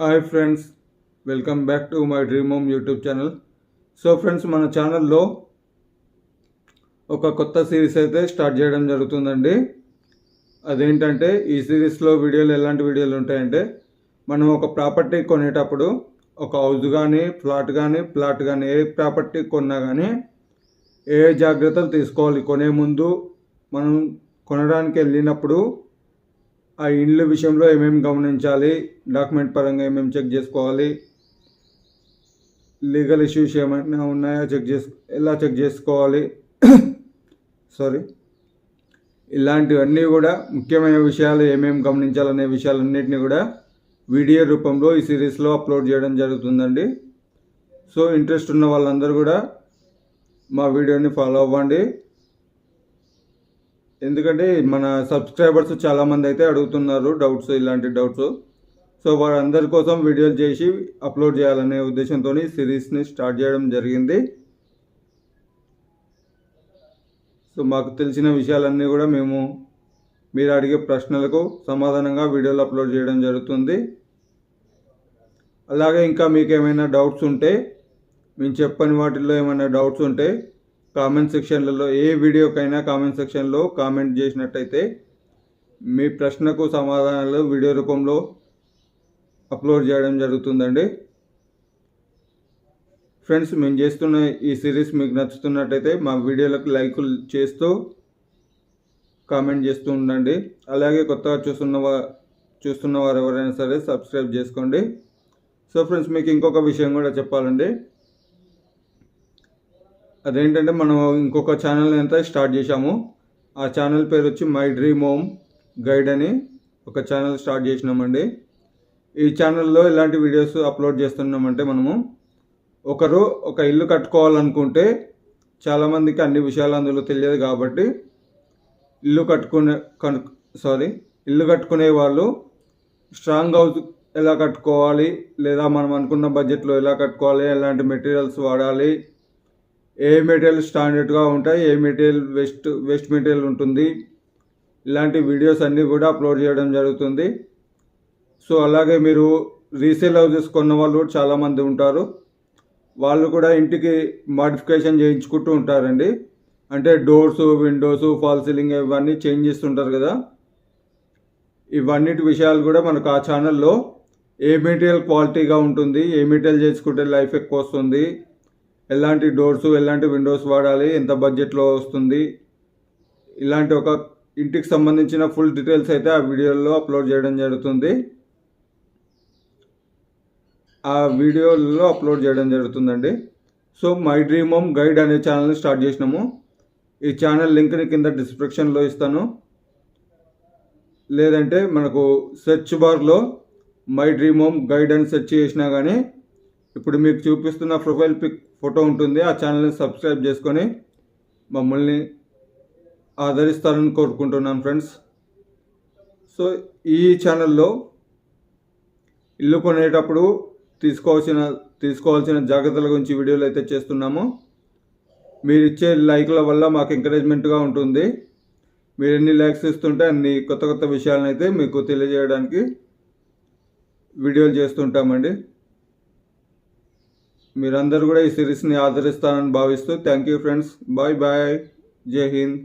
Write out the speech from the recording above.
Hi friends welcome back to my dream home YouTube channel. So friends మన ఛానల్లో ఒక కొత్త సిరీస్ అయితే స్టార్ట్ చేయడం జరుగుతుందండి. అదేంటంటే ఈ సిరీస్లో వీడియోలు ఎలాంటి వీడియోలు ఉంటాయంటే మనం ఒక ప్రాపర్టీ కొనేటప్పుడు ఒక హౌస్ కానీ ఫ్లాట్ కానీ ప్లాట్ కానీ ఏ ప్రాపర్టీ కొన్నా కానీ ఏ జాగ్రత్తలు తీసుకోవాలి? కొనే ముందు మనం కొనడానికి వెళ్ళినప్పుడు ఆ ఇండ్ల విషయంలో ఏమేమి గమనించాలి? డాక్యుమెంట్ పరంగా ఏమేమి చెక్ చేసుకోవాలి? లీగల్ ఇష్యూస్ ఏమైనా ఉన్నాయా? చెక్ చేసు ఎలా చెక్ చేసుకోవాలి? సారీ ఇలాంటివన్నీ కూడా ముఖ్యమైన విషయాలు ఏమేమి గమనించాలనే విషయాలన్నింటినీ కూడా వీడియో రూపంలో ఈ సిరీస్లో అప్లోడ్ చేయడం జరుగుతుందండి. సో ఇంట్రెస్ట్ ఉన్న వాళ్ళందరూ కూడా మా వీడియోని ఫాలో అవ్వండి. ఎందుకంటే మన సబ్స్క్రైబర్స్ చాలామంది అయితే అడుగుతున్నారు డౌట్స్ ఇలాంటి డౌట్స్. సో వారందరి కోసం వీడియోలు చేసి అప్లోడ్ చేయాలనే ఉద్దేశంతో సిరీస్ని స్టార్ట్ చేయడం జరిగింది. సో మాకు తెలిసిన విషయాలన్నీ కూడా మేము మీరు అడిగే ప్రశ్నలకు సమాధానంగా వీడియోలు అప్లోడ్ చేయడం జరుగుతుంది. అలాగే ఇంకా మీకు ఏమైనా డౌట్స్ ఉంటే మేము చెప్పని వాటిల్లో ఏమైనా డౌట్స్ ఉంటే కామెంట్ సెక్షన్లలో ఏ వీడియోకైనా కామెంట్ సెక్షన్లో కామెంట్ చేసినట్టయితే మీ ప్రశ్నకు సమాధానాలు వీడియో రూపంలో అప్లోడ్ చేయడం జరుగుతుందండి. ఫ్రెండ్స్ మేము చేస్తున్న ఈ సిరీస్ మీకు నచ్చుతున్నట్టయితే మా వీడియోలకు లైకులు చేస్తూ కామెంట్ చేస్తూ ఉండండి. అలాగే కొత్తగా చూస్తున్న వా చూస్తున్న వారు ఎవరైనా సరే సబ్స్క్రైబ్ చేసుకోండి. సో ఫ్రెండ్స్ మీకు ఇంకొక విషయం కూడా చెప్పాలండి. అదేంటంటే మనం ఇంకొక ఛానల్ అంతా స్టార్ట్ చేశాము. ఆ ఛానల్ పేరు వచ్చి మై డ్రీమ్ హోమ్ గైడ్ అని ఒక ఛానల్ స్టార్ట్ చేసినామండి. ఈ ఛానల్లో ఎలాంటి వీడియోస్ అప్లోడ్ చేస్తున్నామంటే మనము ఒకరు ఒక ఇల్లు కట్టుకోవాలనుకుంటే చాలామందికి అన్ని విషయాలు అందులో తెలియదు కాబట్టి ఇల్లు కట్టుకునే కను సారీ ఇల్లు కట్టుకునే వాళ్ళు స్ట్రాంగ్ హౌస్ ఎలా కట్టుకోవాలి లేదా మనం అనుకున్న బడ్జెట్లో ఎలా కట్టుకోవాలి ఎలాంటి మెటీరియల్స్ వాడాలి ఏ మెటీరియల్ స్టాండర్డ్గా ఉంటాయి ఏ మెటీరియల్ వేస్ట్ వేస్ట్ మెటీరియల్ ఉంటుంది ఇలాంటి వీడియోస్ అన్నీ కూడా అప్లోడ్ చేయడం జరుగుతుంది. సో అలాగే మీరు రీసేల్ హౌసెస్ కొన్న వాళ్ళు కూడా చాలామంది ఉంటారు. వాళ్ళు కూడా ఇంటికి మాడిఫికేషన్ చేయించుకుంటూ ఉంటారండి. అంటే డోర్స్ విండోస్ ఫాల్ సీలింగ్ ఇవన్నీ చేంజ్ చేస్తుంటారు కదా. ఇవన్నిటి విషయాలు కూడా మనకు ఆ ఛానల్లో ఏ మెటీరియల్ క్వాలిటీగా ఉంటుంది ఏ మెటీరియల్ చేసుకుంటే లైఫ్ ఎక్కువ వస్తుంది ఎలాంటి డోర్స్ ఎలాంటి విండోస్ వాడాలి ఎంత బడ్జెట్లో వస్తుంది ఇలాంటి ఒక ఇంటికి సంబంధించిన ఫుల్ డీటెయిల్స్ అయితే ఆ వీడియోలో అప్లోడ్ చేయడం జరుగుతుంది. ఆ వీడియోలో అప్లోడ్ చేయడం జరుగుతుందండి. So my dream home guide అనే ఛానల్ని స్టార్ట్ చేసినాము. ఈ ఛానల్ లింక్ని కింద డిస్క్రిప్షన్లో ఇస్తాను. లేదంటే మనకు సెర్చ్ బార్లో మై డ్రీమ్ హోమ్ గైడ్ అని సెర్చ్ చేసినా కానీ ఇప్పుడు మీకు చూపిస్తున్న ప్రొఫైల్ పిక్ ఫోటో ఉంటుంది. ఆ ఛానల్ని సబ్స్క్రైబ్ చేసుకొని మమ్మల్ని ఆదరిస్తారని కోరుకుంటున్నాను ఫ్రెండ్స్. సో ఈ ఛానల్లో ఇల్లు కొనేటప్పుడు తీసుకోవాల్సిన తీసుకోవాల్సిన జాగ్రత్తల గురించి వీడియోలు అయితే చేస్తున్నాము. మీరు ఇచ్చే లైక్ల వల్ల మాకు ఎంకరేజ్మెంట్గా ఉంటుంది. మీరు ఎన్ని లైక్స్ ఇస్తుంటే అన్ని కొత్త కొత్త విషయాలను అయితే మీకు తెలియజేయడానికి వీడియోలు చేస్తుంటామండి. మీరందరూ కూడా ఈ సిరీస్ని ఆదరిస్తారని భావిస్తూ thank you friends. Bye bye. జై హింద్.